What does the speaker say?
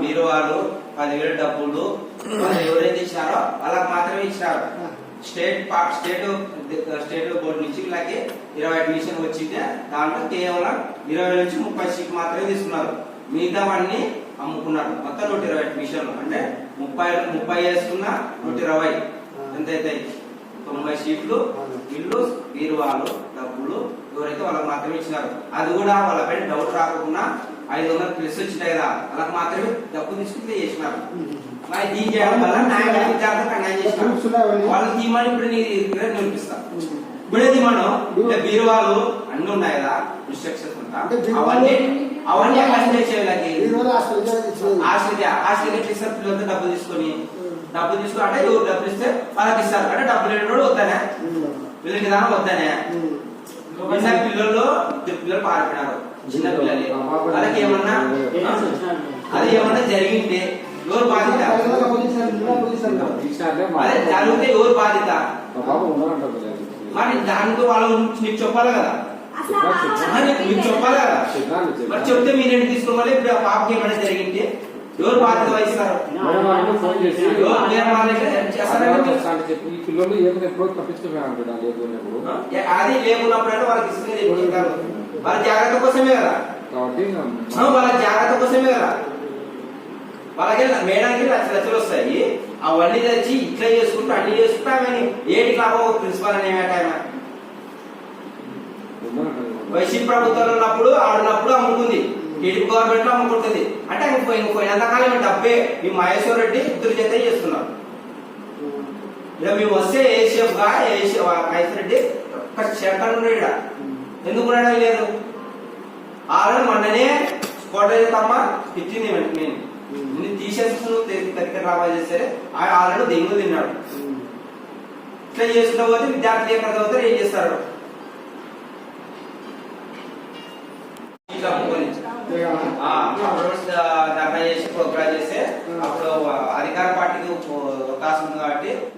మీరు వాళ్ళు పదివేలు డబ్బులు ఎవరైతే ఇచ్చినారో వాళ్ళకి మాత్రమే ఇచ్చినారు. స్టేట్ స్టేట్ స్టేట్ బోర్డు నుంచి వీళ్ళకి ఇరవై అడ్మిషన్ వచ్చింది దాంట్లో కేవలం ఇరవై నుంచి ముప్పై సీట్లు మాత్రమే తీసుకున్నారు. మిగతావన్నీ అమ్ముకున్నారు. మొత్తం నూట ఇరవై అడ్మిషన్లు అంటే ముప్పై ముప్పై వేసుకున్న నూట ఇరవై. ఎంత అవుతాయి తొంభై సీట్లు ఇల్లు బీరువాలు డబ్బులు ఎవరైతే వాళ్ళకి మాత్రమే ఇచ్చినారు అది కూడా వాళ్ళపైన డౌట్ రాకుండా ఐదు వందలు ప్లస్ వచ్చినాయి కదా వాళ్ళకి మాత్రమే డబ్బు తీసుకుంటే చేసినారు. మరి దీని చేయడం వల్ల న్యాయం అన్యాయం చేసినారు వాళ్ళు ఇప్పుడు నీ దగ్గర నేర్పిస్తా ఇప్పుడే తీమను అంటే బీరువాలు అన్ని ఉన్నాయి కదా ఇన్స్ట్రక్షన్స్ ఉంటా అంటే బీరువాలు- అవన్నీ అవన్నీ అక్కడ చేయాలి ఈరోజు హాస్టల్ ఇచ్చింది హాస్టల్ హాస్టల్ ఎట్లా ఇస్తారు పిల్లలతో డబ్బులు తీసుకొని? డబ్బులు తీసుకుని అంటే ఎవరు డబ్బులు ఇస్తే వాళ్ళకి ఇస్తారు. అంటే డబ్బులు లేనివాడు వద్దానే. వీళ్ళకి దాని వద్దానే. చిన్న పిల్లలు ఇద్దరు పిల్లలు పారిపోయినారు. చిన్న పిల్లలు. వాళ్ళకి ఏమన్నా? అది ఏమన్నా జరిగింటే ఎవరు బాధిత అదే జరిగితే ఎవరు బాధిత మరి దానితో వాళ్ళు నీకు చెప్పాలి కదా నీకు చెప్పాలి కదా మరి చెప్తే మీరేంటి తీసుకోవాలి ఇప్పుడు ఆ పాపకి ఏమైనా జరిగింటే ఎవరు బాధ్యత వహిస్తారు అది లేకున్నప్పుడు అంటే వాళ్ళకి వాళ్ళ జాగ్రత్త కోసమే కదా వాళ్ళ జాగ్రత్త కోసమే కదా వాళ్ళకి మేడానికి లక్ష లక్షలు వస్తాయి. అవన్నీ తెచ్చి ఇట్లా చేసుకుంటూ అన్ని చేసుకుంటా కానీ ఏటి లాభం ప్రిన్సిపాల్ అనే ఆమె వైసీపీ ప్రభుత్వంలో ఉన్నప్పుడు ఆడున్నప్పుడు అమ్ముకుంది. టీడీపీ గవర్నమెంట్లో అమ్ముకుంటుంది. అంటే ఇంకో పోయి- ఎంతకాలం డబ్బే ఈ మహేశ్వర్ రెడ్డి ఇద్దరు చేత చేస్తున్నారు. ఇక మేము వస్తే ఏసీఎఫ్గా ఏసీ మహేశ్వర్ రెడ్డి ఒక్క సెకండ్ ఉన్నాడు ఈడ. ఎందుకు ఉన్నాడో లేదు ఆల్రెడీ మొన్ననే కోట తమ్మ ఇచ్చింది నేను నేను తీసేసుకున్నావు కతిక రావాలి సరే ఆయన ఆల్రెడీ దెయ్యం తిన్నాడు. ఇట్లా చేస్తున్న పోతే విద్యార్థులు ఏం అవుతారు ఏం చేస్తారు. ధర్నా చేసి చేస్తే అప్పుడు అధికార పార్టీకి అవకాశం ఉంది కాబట్టి